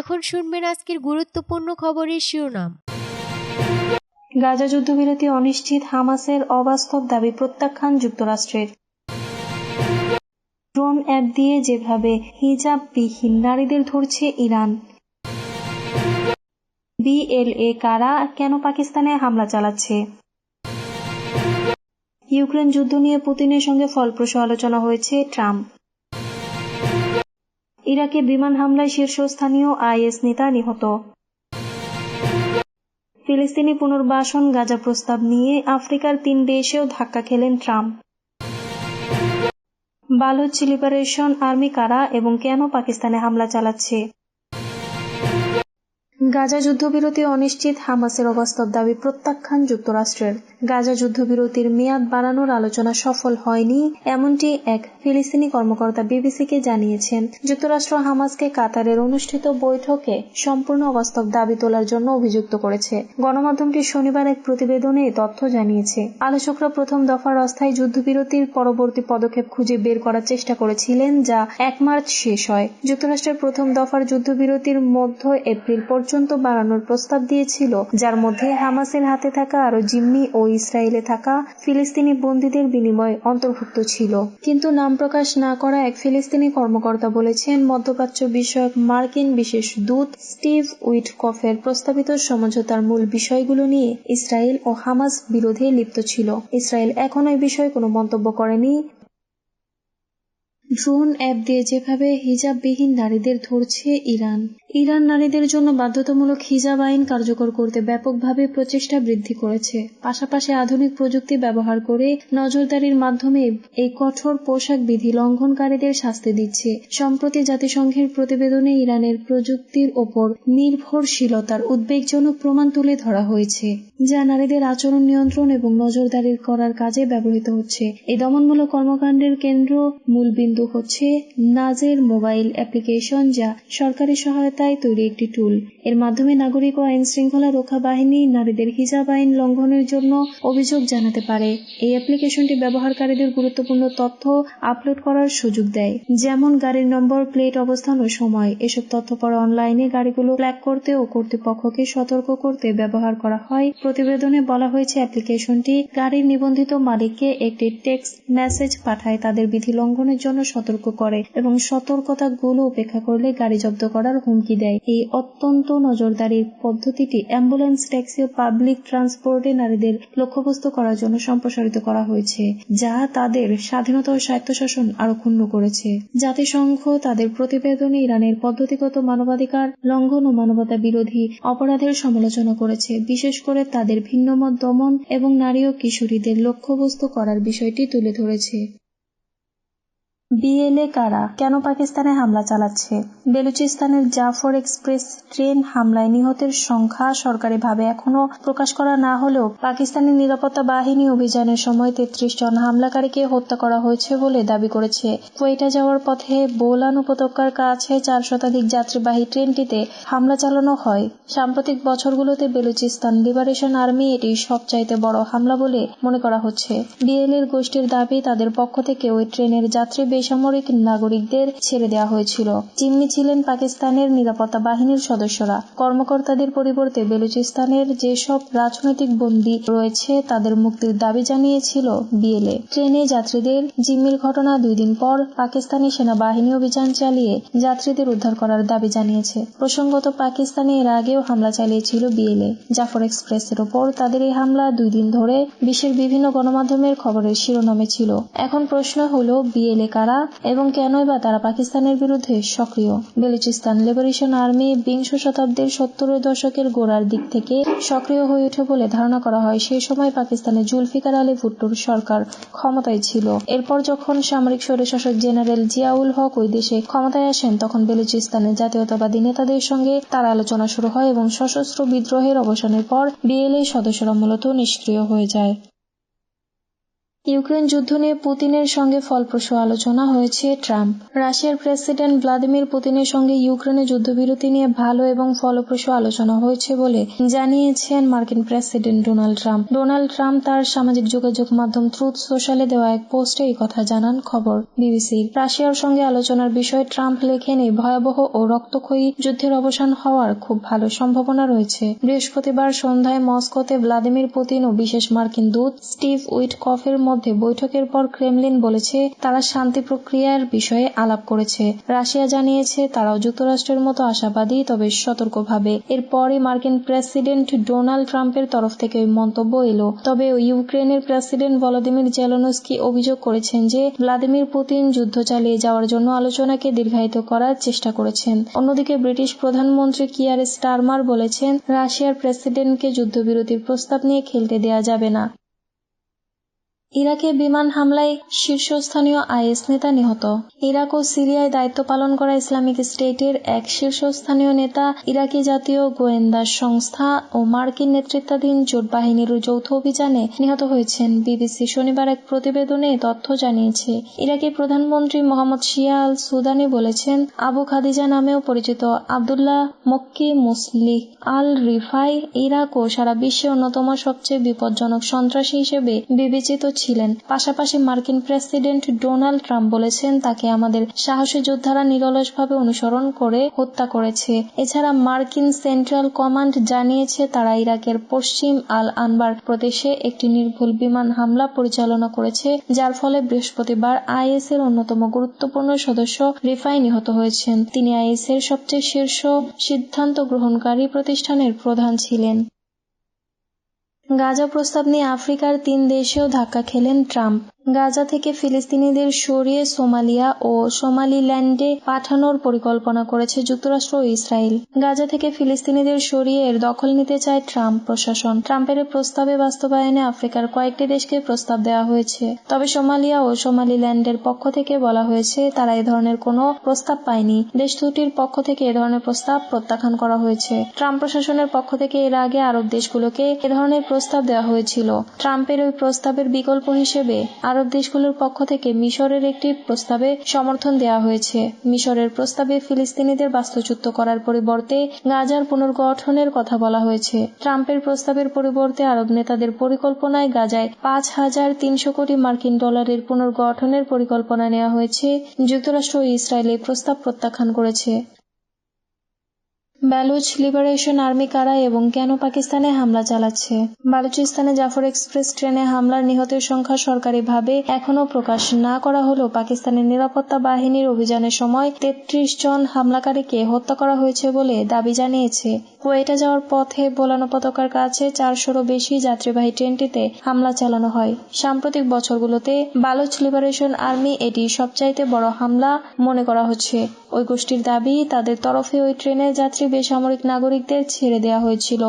এখন শুনবেন আজকের গুরুত্বপূর্ণ খবরের শিরোনাম। গাজা যুদ্ধবিরতি অনিশ্চিত হামাসের অবাস্তব দাবি প্রত্যাখ্যান যুক্তরাষ্ট্রের। ড্রোন অ্যাপ দিয়ে যেভাবে হিজাব বিহীন নারীদের ধরছে ইরান। বিএলএ কারা কেন পাকিস্তানে হামলা চালাচ্ছে? ইউক্রেন যুদ্ধ নিয়ে পুতিনের সঙ্গে ফলপ্রসূ আলোচনা হয়েছে ট্রাম্প। ইরাকে বিমান হামলায় শীর্ষস্থানীয় আইএস নেতা নিহত। ফিলিস্তিনি পুনর্বাসন গাজা প্রস্তাব নিয়ে আফ্রিকার তিন দেশেও ধাক্কা খেলেন ট্রাম্প। বালুচ লিবারেশন আর্মি কারা এবং কেন পাকিস্তানে হামলা চালাচ্ছে? গাজা যুদ্ধবিরতি অনিশ্চিত হামাসের অবাস্তব দাবি প্রত্যাখ্যান যুক্তরাষ্ট্রের। গাজা যুদ্ধবিরতির মেয়াদ বাড়ানোর আলোচনা সফল হয়নি, এমনটি এক ফিলিস্তিনি কর্মকর্তা বিবিসিকে জানিয়েছেন। যুক্তরাষ্ট্র হামাসকে কাতারের অনুষ্ঠিত বৈঠকে সম্পূর্ণ অবাস্তব দাবি তোলার জন্য অভিযুক্ত করেছে। গণমাধ্যমটি শনিবার এক প্রতিবেদনে তথ্য জানিয়েছে। আলোচকরা প্রথম দফার অস্থায়ী যুদ্ধবিরতির পরবর্তী পদক্ষেপ খুঁজে বের করার চেষ্টা করেছিলেন, যা এক মার্চ শেষ হয়। যুক্তরাষ্ট্রের প্রথম দফার যুদ্ধবিরতির মধ্য এপ্রিল পর্যন্ত বাড়ানোর প্রস্তাব দিয়েছিল, যার মধ্যে হামাসের হাতে থাকা আরও জিম্মি ও ইসরায়েলে থাকা ফিলিস্তিনি বন্দীদের বিনিময় অন্তর্ভুক্ত ছিল। কিন্তু নাম প্রকাশ না করা এক ফিলিস্তিনি কর্মকর্তা বলেছেন, মধ্যপ্রাচ্য বিষয়ক মার্কিন বিশেষ দূত স্টিভ উইটকফের প্রস্তাবিত সমঝোতার মূল বিষয়গুলো নিয়ে ইসরায়েল ও হামাস বিরোধে লিপ্ত ছিল। ইসরায়েল এখনও এই বিষয়ে কোনো মন্তব্য করেনি। ড্রোন অ্যাপ দিয়ে যেভাবে হিজাববিহীন নারীদের ধরছে ইরান। ইরান নারীদের জন্য বাধ্যতামূলক হিজাব আইন কার্যকর করতে ব্যাপকভাবে প্রচেষ্টা বৃদ্ধি করেছে। পাশাপাশি আধুনিক প্রযুক্তি ব্যবহার করে নজরদারির মাধ্যমে এই কঠোর পোশাক বিধি লঙ্ঘনকারীদের শাস্তি দিচ্ছে। সম্প্রতি জাতিসংঘের প্রতিবেদনে ইরানের প্রযুক্তির ওপর নির্ভরশীলতার উদ্বেগজনক প্রমাণ তুলে ধরা হয়েছে, যা নারীদের আচরণ নিয়ন্ত্রণ এবং নজরদারি করার কাজে ব্যবহৃত হচ্ছে। এই দমনমূলক কর্মকাণ্ডের কেন্দ্র মূল বিন্দু হচ্ছে নাজের মোবাইল অ্যাপ্লিকেশন, যা সরকারি সহায়তায় তৈরি একটি টুল এর মাধ্যমে নাগরিক ও আইন শৃঙ্খলা রক্ষা বাহিনী, নারীদের হিজাব আইন লঙ্ঘনের জন্য অভিযোগ জানাতে পারে। এই অ্যাপ্লিকেশনটি ব্যবহারকারীদের গুরুত্বপূর্ণ তথ্য আপলোড করার সুযোগ দেয়, যেমন গাড়ির নম্বর, প্লেট অবস্থান ও সময়। এসব তথ্য পরে অনলাইনে গাড়িগুলো ফ্ল্যাগ করতে ও কর্তৃপক্ষকে সতর্ক করতে ব্যবহার করা হয়। প্রতিবেদনে বলা হয়েছে, অ্যাপ্লিকেশনটি গাড়ির নিবন্ধিত মালিককে একটি টেক্সট মেসেজ পাঠায়, তাদের বিধি লঙ্ঘনের জন্য সতর্ক করে এবং সতর্কতাগুলো উপেক্ষা করলে গাড়ি জব্দ করার হুমকি দেয়। এই অত্যন্ত নজরদারির পদ্ধতিটি অ্যাম্বুলেন্স, ট্যাক্সি ও পাবলিক ট্রান্সপোর্টে নারীদের লক্ষ্যবস্তু করার জন্য সম্প্রসারিত করা হয়েছে, যা তাদের স্বাধীনতা ও স্বায়ত্তশাসন আরও ক্ষুণ্ণ করেছে। জাতিসংঘ তাদের প্রতিবেদনে ইরানের পদ্ধতিগত মানবাধিকার লঙ্ঘন ও মানবতা বিরোধী অপরাধের সমালোচনা করেছে। বিশেষ করে তাদের ভিন্নমত দমন এবং নারী ও কিশোরীদের লক্ষ্যবস্তু করার বিষয়টি তুলে ধরেছে। বিএলএ কারা? কেন পাকিস্তানে হামলা চালাচ্ছে? বেলুচিস্তানের জাফর এক্সপ্রেস ট্রেন হামলায় নিহতের সংখ্যা সরকারিভাবে এখনও প্রকাশ করা না হলেও পাকিস্তানি নিরাপত্তা বাহিনী অভিযানের সময় তেত্রিশ জন হামলাকারীকে হত্যা করা হয়েছে বলে দাবি করেছে। কোয়েটা যাওয়ার পথে বোলান উপত্যকার কাছে চার শতাধিক যাত্রীবাহী ট্রেনটিতে হামলা চালানো হয়। সাম্প্রতিক বছরগুলোতে বেলুচিস্তান লিবারেশন আর্মি এটি সবচাইতে বড় হামলা বলে মনে করা হচ্ছে। বিএলএর গোষ্ঠীর দাবি, তাদের পক্ষ থেকে ওই ট্রেনের যাত্রী বেসামরিক নাগরিকদের ছেড়ে দেওয়া হয়েছিল। জিম্মি ছিলেন পাকিস্তানের নিরাপত্তা বাহিনীর সদস্যরা। কর্মকর্তাদের পরিবর্তে বেলুচিস্তানের যেসব রাজনৈতিক বন্দী রয়েছে, তাদের মুক্তির দাবি জানিয়েছিল বিএলএ। ট্রেনে যাত্রীদের জিম্মির ঘটনা দুই দিন পর পাকিস্তানি সেনাবাহিনী অভিযান চালিয়ে যাত্রীদের উদ্ধার করার দাবি জানিয়েছে। প্রসঙ্গত, পাকিস্তানে এর আগেও হামলা চালিয়েছিল বিএলএ। জাফর এক্সপ্রেসের ওপর তাদের এই হামলা দুই দিন ধরে বিশ্বের বিভিন্ন গণমাধ্যমের খবরের শিরোনামে ছিল। এখন প্রশ্ন হলো, বিএলএ কারা এবং কেনই বা তারা পাকিস্তানের বিরুদ্ধে সক্রিয়। বেলুচিস্তান লিবারেশন আর্মি বিংশ শতাব্দীর সত্তরের দশকের গোড়ার দিক থেকে সক্রিয় হয়ে ওঠে বলে ধারণা করা হয়। সেই সময় পাকিস্তানে জুলফিকার আলী ভুট্টোর সরকার ক্ষমতায় ছিল। এরপর যখন সামরিক স্বৈরশাসক জেনারেল জিয়াউল হক ওই দেশে ক্ষমতায় আসেন, তখন বেলুচিস্তানের জাতীয়তাবাদী নেতাদের সঙ্গে তার আলোচনা শুরু হয় এবং সশস্ত্র বিদ্রোহের অবসানের পর বিএলএ সদস্যরা মূলত নিষ্ক্রিয় হয়ে যায়। ইউক্রেন যুদ্ধ নিয়ে পুতিনের সঙ্গে ফলপ্রসূ আলোচনা হয়েছে ট্রাম্প। রাশিয়ার প্রেসিডেন্ট ভ্লাদিমির পুতিনের সঙ্গে ইউক্রেনে যুদ্ধবিরতি নিয়ে ভালো এবং ফলপ্রসূ আলোচনা হয়েছে বলে জানিয়েছেন মার্কিন president Donald Trump. Donald Trump তার সামাজিক যোগাযোগ মাধ্যম ট্রুথ সোশ্যালে দেওয়া এক পোস্টে এই কথা জানান খবর। বিবিসি, রাশিয়ার সঙ্গে আলোচনার বিষয়ে ট্রাম্প লেখেন, এই ভয়াবহ ও রক্তক্ষয়ী যুদ্ধের অবসান হওয়ার খুব ভালো সম্ভাবনা রয়েছে। বৃহস্পতিবার সন্ধ্যায় মস্কোতে ভ্লাদিমির পুতিন ও বিশেষ মার্কিন দূত স্টিভ উইটকফের মধ্যে বৈঠকের পর ক্রেমলিন বলেছে, তারা শান্তি প্রক্রিয়ার বিষয়ে আলাপ করেছে। রাশিয়া জানিয়েছে, তারাও যুক্তরাষ্ট্রের মতো আশাবাদী, তবে সতর্কভাবে। এরপরই মার্কিন প্রেসিডেন্ট ডোনাল্ড ট্রাম্পের তরফ থেকে ওই মন্তব্য এলো। তবে ইউক্রেনের প্রেসিডেন্ট ভলোদিমির জেলনস্কি অভিযোগ করেছেন যে, ভ্লাদিমির পুতিন যুদ্ধ চালিয়ে যাওয়ার জন্য আলোচনাকে দীর্ঘায়িত করার চেষ্টা করেছেন। অন্যদিকে ব্রিটিশ প্রধানমন্ত্রী কিয়ার স্টারমার বলেছেন, রাশিয়ার প্রেসিডেন্টকে যুদ্ধবিরতির প্রস্তাব নিয়ে খেলতে দেয়া যাবে না। ইরাকে বিমান হামলায় শীর্ষস্থানীয় আইএস নেতা নিহত। ইরাক ও সিরিয়ায় দায়িত্ব পালন করা ইসলামিক স্টেটের এক শীর্ষস্থানীয় নেতা ইরাকি জাতীয় গোয়েন্দা সংস্থা ও মার্কিন নেতৃত্বাধীন জোট বাহিনীর যৌথ অভিযানে নিহত হয়েছেন। বিবিসি শনিবার এক প্রতিবেদনে তথ্য জানিয়েছে, ইরাকি প্রধানমন্ত্রী মোহাম্মদ শিয়া আল সুদানি বলেছেন, আবু খাদিজা নামেও পরিচিত আবদুল্লাহ মক্কি মুসলিহ আল রিফাই ইরাক ও সারা বিশ্বে অন্যতম সবচেয়ে বিপজ্জনক সন্ত্রাসী হিসেবে বিবেচিত ছিলেন। পাশাপাশি মার্কিন প্রেসিডেন্ট ডোনাল্ড ট্রাম্প বলেছেন, তাকে আমাদের সাহসী যোদ্ধারা নিরলসভাবে অনুসরণ করে হত্যা করেছে। এছাড়া মার্কিন সেন্ট্রাল কমান্ড জানিয়েছে, তারা ইরাকের পশ্চিম আল আনবার প্রদেশে একটি নির্ভুল বিমান হামলা পরিচালনা করেছে, যার ফলে বৃহস্পতিবার আইএস এর অন্যতম গুরুত্বপূর্ণ সদস্য রিফাই নিহত হয়েছেন। তিনি আইএস এর সবচেয়ে শীর্ষ সিদ্ধান্ত গ্রহণকারী প্রতিষ্ঠানের প্রধান ছিলেন। গাজা প্রস্তাব নিয়ে আফ্রিকার তিন দেশেও ধাক্কা খেলেন ট্রাম্প। গাজা থেকে ফিলিস্তিনিদের সরিয়ে সোমালিয়া ও সোমালিল্যান্ডে পাঠানোর পরিকল্পনা করেছে যুক্তরাষ্ট্র ও ইসরায়েল। গাজা থেকে ফিলিস্তিনিদের সরিয়ে এর দখল নিতে চায় ট্রাম্প প্রশাসন। ট্রাম্পের প্রস্তাবে বাস্তবায়নে আফ্রিকার কয়েকটি দেশকে প্রস্তাব দেওয়া হয়েছে। তবে সোমালিয়া ও সোমালিল্যান্ডের পক্ষ থেকে বলা হয়েছে, তারা এ ধরনের কোনো প্রস্তাব পায়নি। দেশ দুটির পক্ষ থেকে এ ধরনের প্রস্তাব প্রত্যাখ্যান করা হয়েছে। ট্রাম্প প্রশাসনের পক্ষ থেকে এর আগে আরব দেশগুলোকে এ ধরনের প্রস্তাব দেওয়া হয়েছিল। ট্রাম্পের ওই প্রস্তাবের বিকল্প হিসেবে আরব দেশগুলোর পক্ষ থেকে মিশরের একটি প্রস্তাবে সমর্থন দেওয়া হয়েছে। মিশরের প্রস্তাবে ফিলিস্তিনিদের বাস্তুচ্যুত করার পরিবর্তে গাজার পুনর্গঠনের কথা বলা হয়েছে। ট্রাম্পের প্রস্তাবের পরিবর্তে আরব নেতাদের পরিকল্পনায় গাজায় পাঁচ হাজার তিনশো কোটি মার্কিন ডলারের পুনর্গঠনের পরিকল্পনা নেওয়া হয়েছে। যুক্তরাষ্ট্র ও ইসরায়েল এই প্রস্তাব প্রত্যাখ্যান করেছে। ব্যালুচ লিবারেশন আর্মি কারা এবং কেন পাকিস্তানে হামলা চালাচ্ছে? বালুচিস্তানে জাফর এক্সপ্রেস ট্রেনে হামলার নিহতের সংখ্যা সরকারিভাবে এখনও প্রকাশ না করা হলেও পাকিস্তানের নিরাপত্তা বাহিনীর অভিযানের সময় তেত্রিশ জন হামলাকারীকে হত্যা করা হয়েছে বলে দাবি জানিয়েছে। কুয়েটে যাওয়ার পথে বোলানো পতাকার কাছে চারশোরও বেশি যাত্রীবাহী ট্রেনটিতে হামলা চালানো হয়। সাম্প্রতিক বছরগুলোতে বালুচ লিবারেশন আর্মি এটি সবচাইতে বড় হামলা মনে করা হচ্ছে। ওই গোষ্ঠীর দাবি, তাদের তরফে ওই ট্রেনের যাত্রী বেসামরিক নাগরিকদের ছেড়ে দেওয়া হয়েছিল।